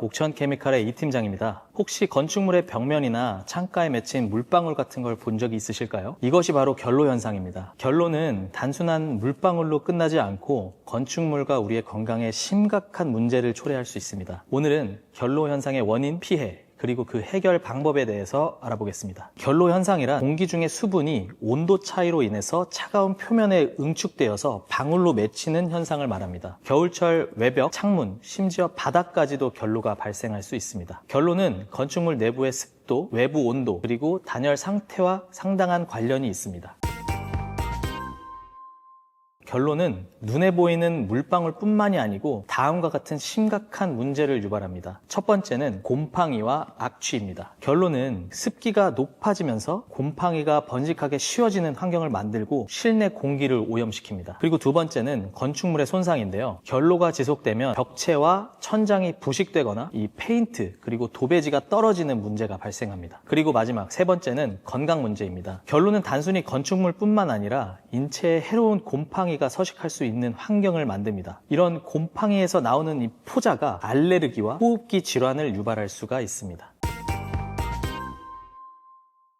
옥천 케미칼의 이 팀장입니다. 혹시 건축물의 벽면이나 창가에 맺힌 물방울 같은 걸 본 적이 있으실까요? 이것이 바로 결로 현상입니다. 결로는 단순한 물방울로 끝나지 않고 건축물과 우리의 건강에 심각한 문제를 초래할 수 있습니다. 오늘은 결로 현상의 원인, 피해, 그리고 그 해결 방법에 대해서 알아보겠습니다. 결로 현상이란 공기 중의 수분이 온도 차이로 인해서 차가운 표면에 응축되어서 방울로 맺히는 현상을 말합니다. 겨울철 외벽, 창문, 심지어 바닥까지도 결로가 발생할 수 있습니다. 결로는 건축물 내부의 습도, 외부 온도, 그리고 단열 상태와 상당한 관련이 있습니다. 결론은 눈에 보이는 물방울뿐만이 아니고 다음과 같은 심각한 문제를 유발합니다. 첫 번째는 곰팡이와 악취입니다. 결론은 습기가 높아지면서 곰팡이가 번식하게 쉬워지는 환경을 만들고 실내 공기를 오염시킵니다. 그리고 두 번째는 건축물의 손상인데요. 결로가 지속되면 벽체와 천장이 부식되거나 이 페인트 그리고 도배지가 떨어지는 문제가 발생합니다. 그리고 마지막 세 번째는 건강 문제입니다. 결론은 단순히 건축물뿐만 아니라 인체에 해로운 곰팡이 가 서식할 수 있는 환경을 만듭니다. 이런 곰팡이에서 나오는 이 포자가 알레르기와 호흡기 질환을 유발할 수가 있습니다.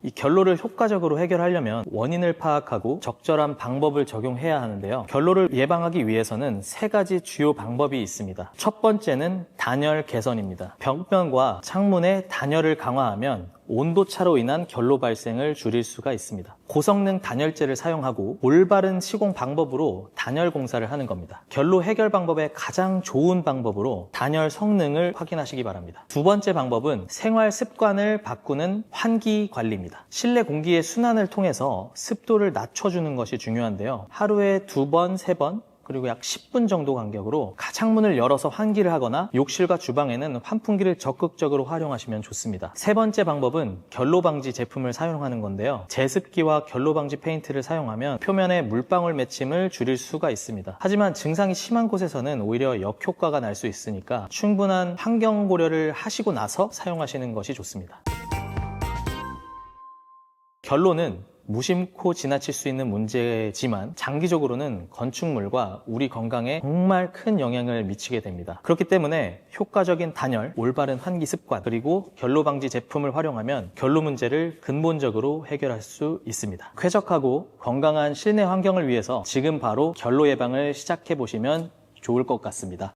이 결로를 효과적으로 해결하려면 원인을 파악하고 적절한 방법을 적용해야 하는데요. 결로를 예방하기 위해서는 세 가지 주요 방법이 있습니다. 첫 번째는 단열 개선입니다. 벽면과 창문의 단열을 강화하면 온도차로 인한 결로 발생을 줄일 수가 있습니다. 고성능 단열재를 사용하고 올바른 시공 방법으로 단열 공사를 하는 겁니다. 결로 해결 방법의 가장 좋은 방법으로 단열 성능을 확인하시기 바랍니다. 두 번째 방법은 생활 습관을 바꾸는 환기 관리입니다. 실내 공기의 순환을 통해서 습도를 낮춰주는 것이 중요한데요. 하루에 두 번, 세 번, 그리고 약 10분 정도 간격으로 창문을 열어서 환기를 하거나 욕실과 주방에는 환풍기를 적극적으로 활용하시면 좋습니다. 세 번째 방법은 결로 방지 제품을 사용하는 건데요. 제습기와 결로 방지 페인트를 사용하면 표면에 물방울 맺힘을 줄일 수가 있습니다. 하지만 증상이 심한 곳에서는 오히려 역효과가 날 수 있으니까 충분한 환경 고려를 하시고 나서 사용하시는 것이 좋습니다. 결론은 무심코 지나칠 수 있는 문제지만 장기적으로는 건축물과 우리 건강에 정말 큰 영향을 미치게 됩니다. 그렇기 때문에 효과적인 단열, 올바른 환기 습관, 그리고 결로 방지 제품을 활용하면 결로 문제를 근본적으로 해결할 수 있습니다. 쾌적하고 건강한 실내 환경을 위해서 지금 바로 결로 예방을 시작해 보시면 좋을 것 같습니다.